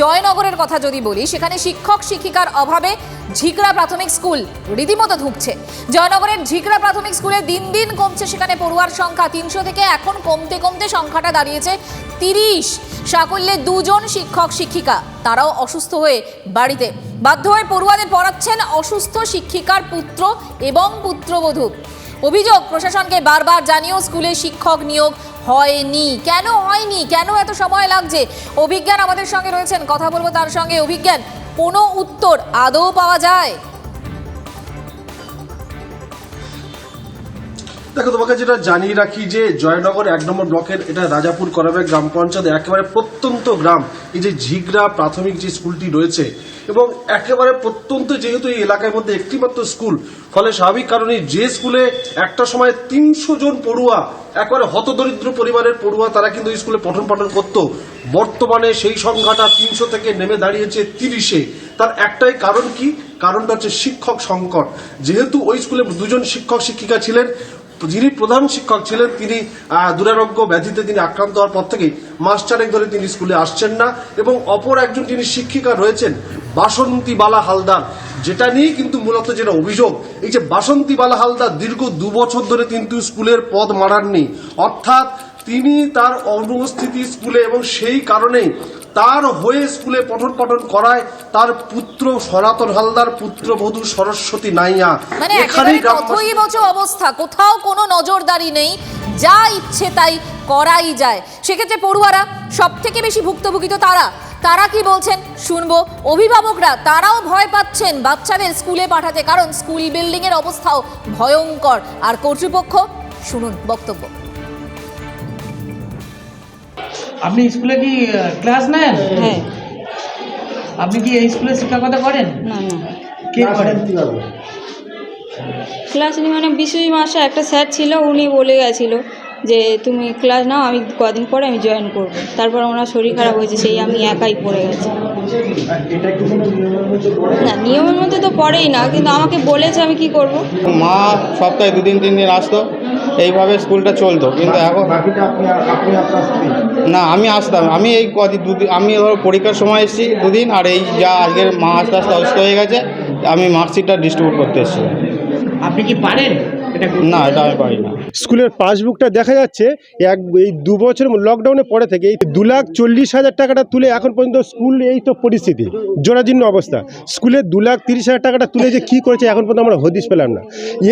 জয়নগরের কথা যদি বলি, সেখানে শিক্ষক শিক্ষিকার অভাবে ঝিকরা প্রাথমিক স্কুল রীতিমতো ধুঁকছে। জয়নগরের ঝিকরা প্রাথমিক স্কুলে দিন দিন কমছে, সেখানে পড়ুয়ার সংখ্যা তিনশো থেকে এখন কমতে কমতে সংখ্যাটা দাঁড়িয়েছে তিরিশ। সাকল্যে দুজন শিক্ষক শিক্ষিকা, তারাও অসুস্থ হয়ে বাড়িতে। বাধ্য হয়ে পড়ুয়াদের পড়াচ্ছেন অসুস্থ শিক্ষিকার পুত্র এবং পুত্রবধূ। অভিযোগ, প্রশাসনকে বারবার জানিয়েও স্কুলে শিক্ষক নিয়োগ হয়নি। কেন হয়নি? কেন এত সময় লাগছে? অভিজ্ঞান আমাদের সঙ্গে রয়েছেন, কথা বলব তার সঙ্গে। অভিজ্ঞান, কোনো উত্তর আদৌ পাওয়া যায়? দেখো, তোমাকে যেটা জানিয়ে রাখি যে জয়নগর এক নম্বর ব্লকের, এটা রাজাপুর করাবে গ্রাম পঞ্চায়েত, একেবারে প্রত্যন্ত গ্রাম। এই যে ঝিগড়া প্রাথমিক যে স্কুলটি রয়েছে এবং একেবারে প্রত্যন্ত যেহেতু এই এলাকার মধ্যে একটি মাত্র স্কুল, ফলে স্বাভাবিক কারণে যে স্কুলে একটা সময় তিনশো জন পড়ুয়া, একবারে হতদরিদ্র পরিবারের পড়ুয়া তারা কিন্তু স্কুলে পঠন পাঠন করত। বর্তমানে সেই সংখ্যাটা তিনশো থেকে নেমে দাঁড়িয়েছে তিরিশে। তার একটাই কারণ কি? কারণটা হচ্ছে শিক্ষক সংকট। যেহেতু ওই স্কুলে দুজন শিক্ষক শিক্ষিকা ছিলেন, যিনি প্রধান শিক্ষক ছিলেন, তিনি দুরারোগ্য ব্যাধিতে তিনি আক্রান্ত হওয়ার পর থেকেই মাস চারেক ধরে তিনি স্কুলে আসছেন না এবং অপর একজন যিনি শিক্ষিকা রয়েছেন বাসন্তী বালা হালদার যেটা নিয়ে কিন্তু মূলত যেটা অভিযোগ এই যে বাসন্তী বালা হালদার দীর্ঘ দু বছর ধরে কিন্তু স্কুলের পদ মারাননি। অর্থাৎ তিনি তার অনুপস্থিতি স্কুলে এবং সেই কারণেই তার হয়ে স্কুলে পঠন পাঠন করায় তার পুত্র সনাতন হালদার পুত্রবধূ সরস্বতী নাইয়া। মানে একেবারে গ্রামবাসী- কথই অবস্থা কোথাও কোনো নজরদারি নেই যা ইচ্ছে তাই করাই যায়। সেক্ষেত্রে পড়ুয়ারা সব থেকে বেশি ভুক্তভোগী তো তারা। তারা কি বলছেন? শুনব। অভিভাবকরা তারাও ভয় পাচ্ছেন বাচ্চাদের স্কুলে পাঠাতে কারণ স্কুল বিল্ডিং এর অবস্থাও ভয়ঙ্কর। আর কর্তৃপক্ষ শুনুন বক্তব্য। আপনি স্কুলে কি ক্লাস নেন? হ্যাঁ। আপনি কি এই স্কুলে শিক্ষকতা করেন? না না। কে করেন? ক্লাস নিয়ে মানে বিশেষ মাসে একটা স্যার ছিল উনি বলে গেছিল যে তুমি ক্লাস নাও আমি কদিন পরে আমি জয়েন করব। তারপর ওনার শরীর খারাপ হয়েছে সেই আমি একাই পড়ে গেছি। না নিয়মের মধ্যে তো পড়েই না কিন্তু আমাকে বলেছে আমি কি করব। মা সপ্তাহে দুদিন তিন দিন আসতো এইভাবে স্কুলটা চলতো কিন্তু এখন না আমি আসতাম আমি এই কদিন দুদিন আমি ধরো পরীক্ষার সময় এসেছি দুদিন আর এই যা আজকের মা আস্তে আস্তে অসুস্থ হয়ে গেছে আমি মার্কশিটটা ডিস্ট্রিবিউট করতে এসেছি আপনি কি পারেন? না এটা আমি পারি না। স্কুলের পাসবুকটা দেখা যাচ্ছে এক এই দু বছর লকডাউনের পরে থেকে এই দু লাখ চল্লিশ হাজার টাকাটা তুলে এখন পর্যন্ত স্কুল এই তো পরিস্থিতি জোড়াজীর্ণ অবস্থা। স্কুলে দু লাখ তিরিশ হাজার টাকাটা তুলে যে কী করেছে এখন পর্যন্ত আমরা হদিশ পেলাম না।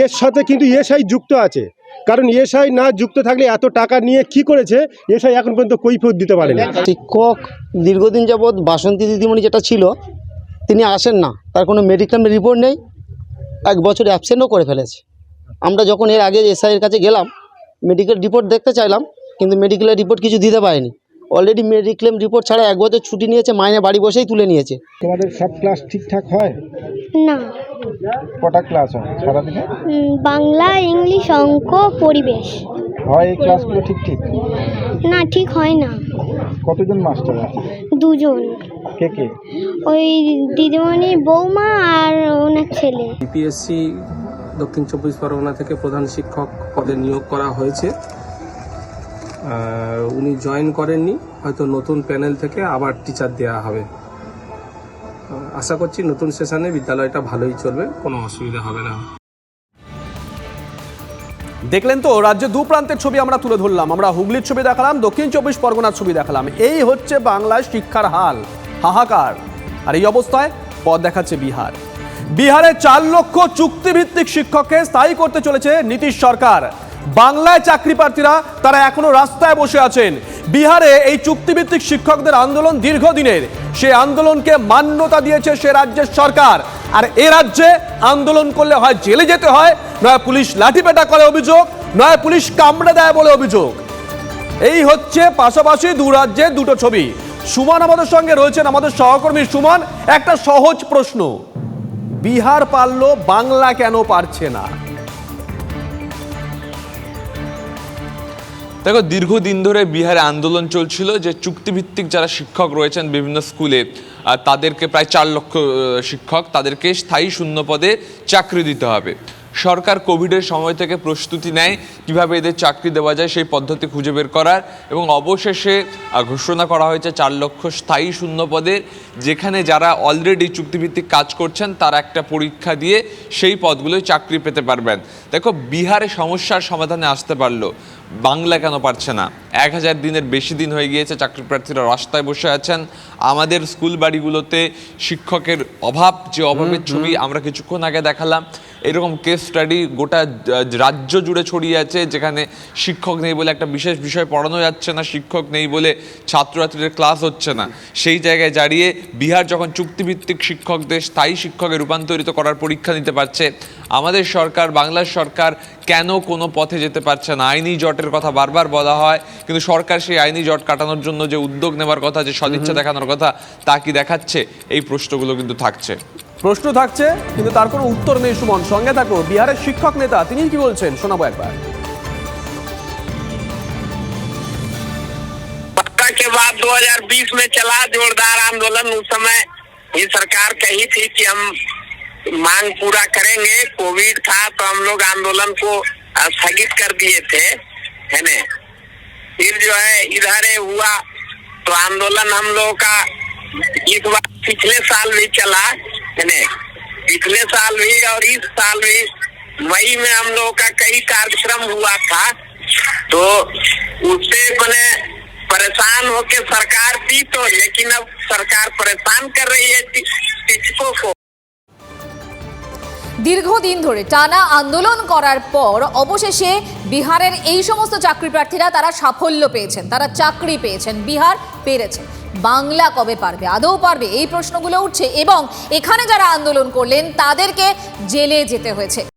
এর সাথে কিন্তু এসআই যুক্ত আছে কারণ এসআই না যুক্ত থাকলে এত টাকা নিয়ে কি করেছে এসআই এখন পর্যন্ত কৈফিয়ত দিতে পারে না। শিক্ষক দীর্ঘদিন যাবৎ বাসন্তী দিদিমণি যেটা ছিল তিনি আসেন না তার কোনো মেডিকেল রিপোর্ট নেই এক বছর অ্যাবসেন্টও করে ফেলেছে। আমরা যখন এর আগে এসআইয়ের কাছে গেলাম মেডিকেল রিপোর্ট দেখতে চাইলাম কিন্তু মেডিকেলের রিপোর্ট কিছু দিতে পারেনি। অলরেডি মেডিক্লেম রিপোর্ট ছাড়া এক বছর ছুটি নিয়েছে মাইনে বাড়ি বসেই তুলে নিয়েছে। তোমাদের সব ক্লাস ঠিকঠাক হয়? না। কটা ক্লাস হয় সারাদিনে? বাংলা ইংলিশ অঙ্ক পরিবেশ। হয় এই ক্লাসগুলো ঠিক ঠিক না ঠিক হয় না। কতজন মাস্টার আছে? দুজন। কে কে? ওই দিদিমণি বৌমা আর ওনার ছেলে। বিপিএসসি দক্ষিণ চব্বিশ পরগনা থেকে প্রধান শিক্ষক পদে নিয়োগ করা হয়েছে। উনি জয়েন করেননি, হয়তো নতুন প্যানেল থেকে আবার টিচার দেওয়া হবে। আশা করছি নতুন সেশনে বিদ্যালয়টা ভালোই চলবে, কোনো অসুবিধা হবে না। দেখলেন তো, রাজ্যে দু প্রান্তের ছবি আমরা তুলে ধরলাম, আমরা হুগলির ছবি দেখালাম, দক্ষিণ চব্বিশ পরগনার ছবি দেখালাম। এই হচ্ছে বাংলায় শিক্ষার হাল, হাহাকার। আর এই অবস্থায় পথ দেখাচ্ছে বিহার। বিহারে চার লক্ষ চুক্তিভিত্তিক শিক্ষককে স্থায়ী করতে চলেছে নীতিশ সরকার। বাংলায় চাকরি প্রার্থীরা তারা এখনও রাস্তায় বসে আছেন। বিহারে এই চুক্তিভিত্তিক শিক্ষকদের আন্দোলন দীর্ঘদিনের। সে আন্দোলনকে মান্যতা দিয়েছে সে রাজ্যের সরকার। আর এ রাজ্যে আন্দোলন করলে হয় জেলে যেতে হয়, নয় পুলিশ লাঠিপেটা করে অভিযোগ, নয় পুলিশ কামড়ে দেয় বলে অভিযোগ। এই হচ্ছে পাশাপাশি দু রাজ্যে দুটো ছবি। সুমন আমাদের সঙ্গে রয়েছেন আমাদের সহকর্মী সুমন। একটা সহজ প্রশ্ন। বিহার পারল, বাংলা কেন পারছে না? দেখো, দীর্ঘদিন ধরে বিহারে আন্দোলন চলছিল যে চুক্তিভিত্তিক যারা শিক্ষক রয়েছেন বিভিন্ন স্কুলে তাদেরকে প্রায় চার লক্ষ শিক্ষক, তাদেরকে স্থায়ী শূন্য পদে চাকরি দিতে হবে। সরকার কোভিডের সময় থেকে প্রস্তুতি নেয় কীভাবে এদের চাকরি দেওয়া যায় সেই পদ্ধতি খুঁজে বের করার এবং অবশেষে ঘোষণা করা হয়েছে চার লক্ষ স্থায়ী শূন্য পদের যেখানে যারা অলরেডি চুক্তিভিত্তিক কাজ করছেন তারা একটা পরীক্ষা দিয়ে সেই পদগুলোয় চাকরি পেতে পারবেন। দেখো বিহারে সমস্যার সমাধানে আসতে পারল বাংলা কেন পারছে না? এক হাজার দিনের বেশি দিন হয়ে গিয়েছে চাকরি প্রার্থীরা রাস্তায় বসে আছেন। আমাদের স্কুল বাড়িগুলোতে শিক্ষকের অভাব যে অভাবের ছবি আমরা কিছুক্ষণ আগে দেখালাম। এরকম কেস স্টাডি গোটা রাজ্য জুড়ে ছড়িয়ে আছে যেখানে শিক্ষক নেই বলে একটা বিশেষ বিষয় পড়ানো যাচ্ছে না শিক্ষক নেই বলে ছাত্রছাত্রীদের ক্লাস হচ্ছে না। সেই জায়গায় দাঁড়িয়ে বিহার যখন চুক্তিভিত্তিক শিক্ষকদের স্থায়ী শিক্ষকে রূপান্তরিত করার পরীক্ষা নিতে পারছে। আমাদের সরকার বাংলার সরকার কেন কোনো পথে যেতে পারছে না? আইনি জটের কথা বারবার বলা হয় কিন্তু সরকার সেই আইনি জট কাটানোর জন্য যে উদ্যোগ নেওয়ার কথা যে সদিচ্ছা দেখানোর কথা তা কি দেখাচ্ছে? এই প্রশ্নগুলো কিন্তু থাকছে। প্রশ্ন থাকছে কিন্তু তার কোনো উত্তর নেই সুমন সঙ্গে থাকো বিহারের শিক্ষক নেতা তিনি কি বলছেন শোনাবো একবার के बाद 2020 में चला जोरदार आंदोलन उस समय ये सरकार कही थी कि हम मांग पूरा करेंगे कोविड था तो हम लोग आंदोलन को स्थगित कर दिए थे है न फिर जो है इधर ये हुआ तो आंदोलन हम लोगों का इस बार पिछले साल भी चला है न पिछले साल भी और इस साल भी मई में हम लोगों का कई कार्यक्रम हुआ था तो उससे मैंने परेशान होके सरकार दी तो लेकिन अब सरकार परेशान कर रही है शि- शिक्षकों को দীর্ঘদিন ধরে টানা আন্দোলন করার পর অবশেষে বিহারের এই সমস্ত চাকরি প্রার্থীরা তারা সাফল্য পেয়েছেন তারা চাকরি পেয়েছেন বিহার পেরেছে বাংলা কবে পারবে? আদৌ পারবে? এই প্রশ্নগুলো উঠছে এবং এখানে যারা আন্দোলন করলেন, তাদেরকে জেলে যেতে হয়েছে।